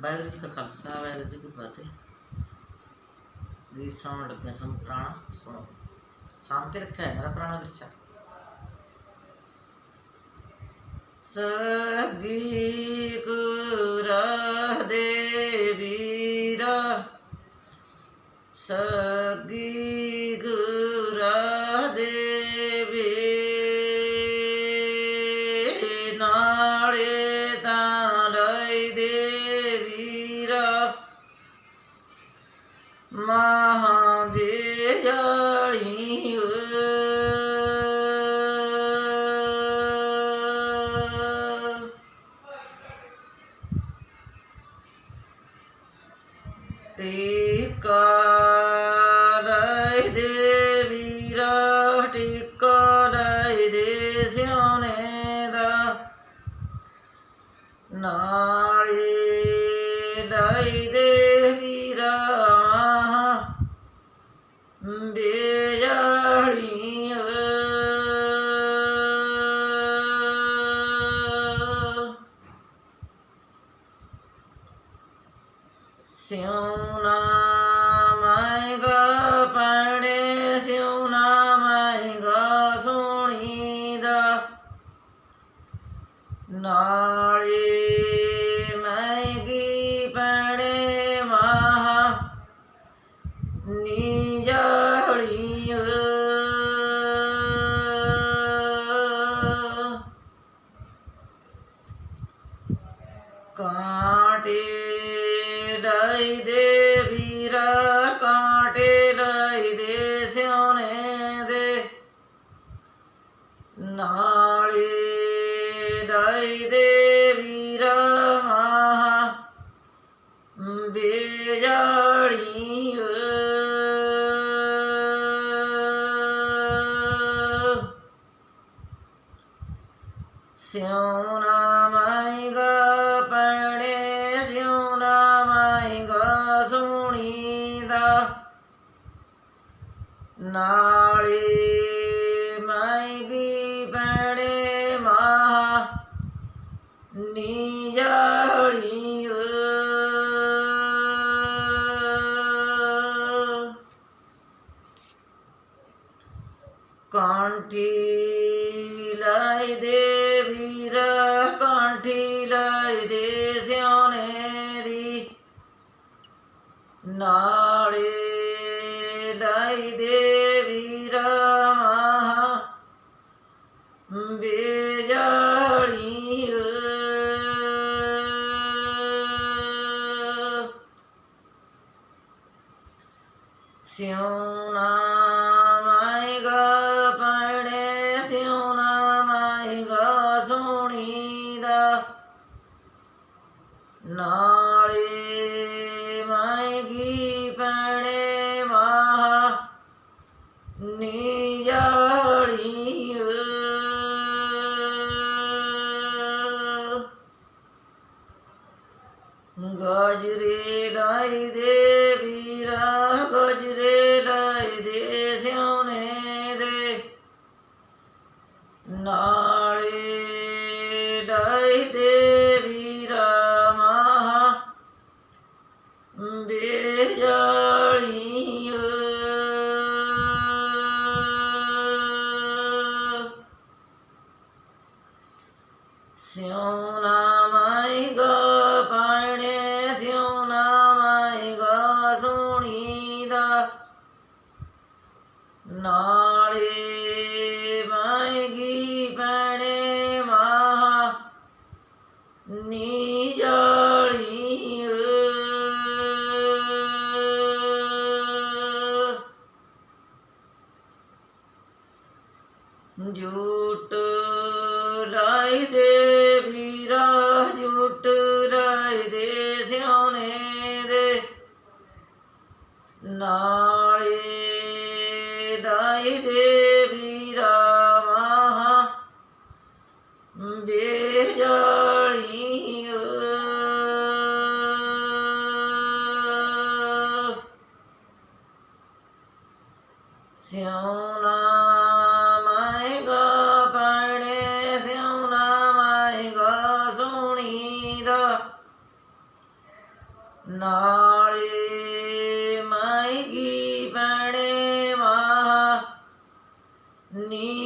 ਵਾਹਿਗੁਰੂ ਜੀ ਕਾ ਖਾਲਸਾ, ਵਾਹਿਗੁਰੂ ਜੀ ਕੀ ਫਤਿਹ। ਗੀਤ ਸੁਣਨ ਲੱਗਿਆ ਸਾਨੂੰ ਪੁਰਾਣਾ, ਸੁਣੋ। ਸਾਂਭ ਰੱਖਿਆ ਮੇਰਾ ਪੁਰਾਣਾ ਵਿਰਸਾ। ਸਗੀ ਗੁਰਾ ਦੇ ਸਗੀ ਮਹਾ ਵੇਜਣੀ ਟੀਕਾ ਲੈ ਦੇ ਵੀਰਾ ਟੀਕਾ ਲੈ ਦੇ ਸਿਆਣੇ ਦਾ। ਨਾਲੇ ਲੈ ਦੇ ਵੀਰਾ ਬੇਜਾਣੀ ਸਿਉਨਾ ਮਾਇਗਾ ਪਣੇ ਸਿਉਨਾ ਗ ਸੁਣੀ ਦਾ। ਨਾਲੇ ਮੈਗੀ ਪਣੇ ਮਹਾ ਨੀ ਜਾੜੀ ਕਾਂਟੇ ਸਿਉਨਾ ਮਾਈਗਾ ਪੜੇ ਸਿਉਨਾ ਮਾਈਗਾ ਸੁਣੀ ਦਾ ਨਾਲੇ ਮਾਈਗੀ ਪੜੇ ਮਾ ਨੀ ਜਾੜੀ ਕਾਂਠੀ ਲਾਈ ਦੇ ਵੀਰਾ ਨਾਲੇ ਲਾਈ ਦੇ ਵੀਰਾ ਮਹਾ ਬੇਜਾੜੀ ਗਜਰੇ ਲਾਈ ਦੇ ਵੀਰਾ ਗਜਰੇ ਲਾਈ ਦੇ ਸਿਉਨੇ ਦੇ। ਨਾ ਜੂਟ ਰਾਈ ਦੇ ਵੀਰਾ, ਜੂਟ ਰਾਈ ਦੇ ਸਿਆਣੇ ਦੇ। ਨਾਲੇ ਰਾਈ ਦੇ ਵੀਰਾ ਮਹਾ ਬੇਜਾਲੀ ਸਿਉਨਾ ਨਾਲੇ ਮਾਈਗੀ ਬਣੇ ਮਾ ਨੀੜੀ